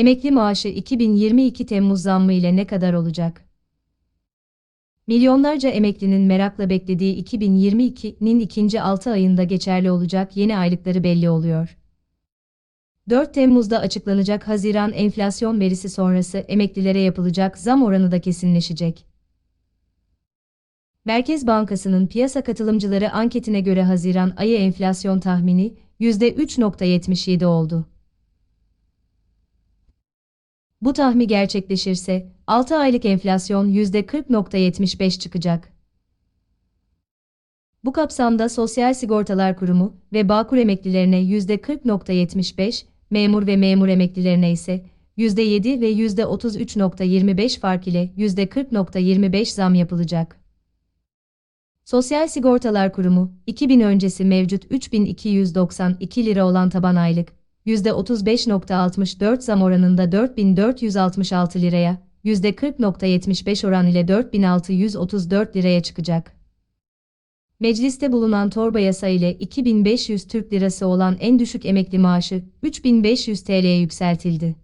Emekli maaşı 2022 Temmuz zammı ile ne kadar olacak? Milyonlarca emeklinin merakla beklediği 2022'nin ikinci 6 ayında geçerli olacak yeni aylıkları belli oluyor. 4 Temmuz'da açıklanacak Haziran enflasyon verisi sonrası emeklilere yapılacak zam oranı da kesinleşecek. Merkez Bankası'nın piyasa katılımcıları anketine göre Haziran ayı enflasyon tahmini %3.77 oldu. Bu tahmin gerçekleşirse 6 aylık enflasyon %40.75 çıkacak. Bu kapsamda Sosyal Sigortalar Kurumu ve Bağkur emeklilerine %40.75, memur ve memur emeklilerine ise %7 ve %33.25 fark ile %40.25 zam yapılacak. Sosyal Sigortalar Kurumu, 2000 öncesi mevcut 3292 lira olan taban aylık, %35.64 zam oranında 4466 liraya, %40.75 oran ile 4634 liraya çıkacak. Mecliste bulunan torba yasa ile 2500 Türk Lirası olan en düşük emekli maaşı 3500 TL'ye yükseltildi.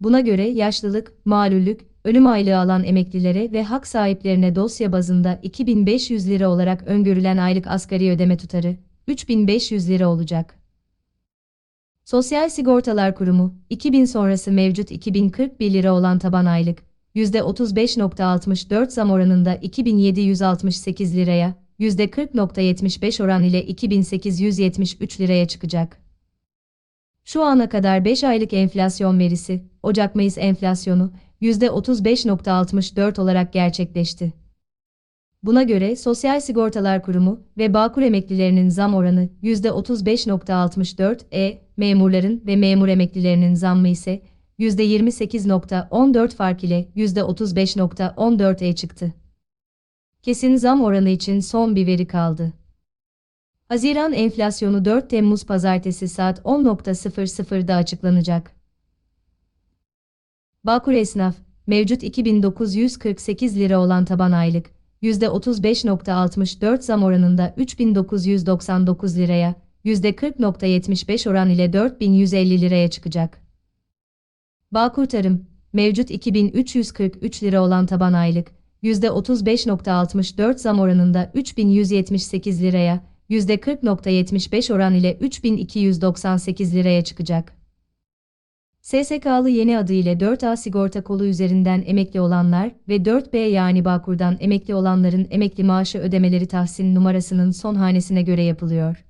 Buna göre yaşlılık, malüllük, ölüm aylığı alan emeklilere ve hak sahiplerine dosya bazında 2500 lira olarak öngörülen aylık asgari ödeme tutarı 3500 lira olacak. Sosyal Sigortalar Kurumu, 2000 sonrası mevcut 2041 lira olan taban aylık, %35.64 zam oranında 2768 liraya, %40.75 oran ile 2873 liraya çıkacak. Şu ana kadar 5 aylık enflasyon verisi, Ocak-Mayıs enflasyonu, %35.64 olarak gerçekleşti. Buna göre Sosyal Sigortalar Kurumu ve Bağkur emeklilerinin zam oranı %35.64, e, memurların ve memur emeklilerinin zammı ise %28.14 fark ile %35.14'e çıktı. Kesin zam oranı için son bir veri kaldı. Haziran enflasyonu 4 Temmuz pazartesi saat 10.00'da açıklanacak. Bağkur esnaf, mevcut 2948 lira olan taban aylık, %35.64 zam oranında 3999 liraya, %40.75 oran ile 4150 liraya çıkacak. Bağkur Tarım, mevcut 2343 lira olan taban aylık, %35.64 zam oranında 3178 liraya, %40.75 oran ile 3298 liraya çıkacak. SSK'lı yeni adı ile 4A sigorta kolu üzerinden emekli olanlar ve 4B yani Bağkur'dan emekli olanların emekli maaşı ödemeleri tahsin numarasının son hanesine göre yapılıyor.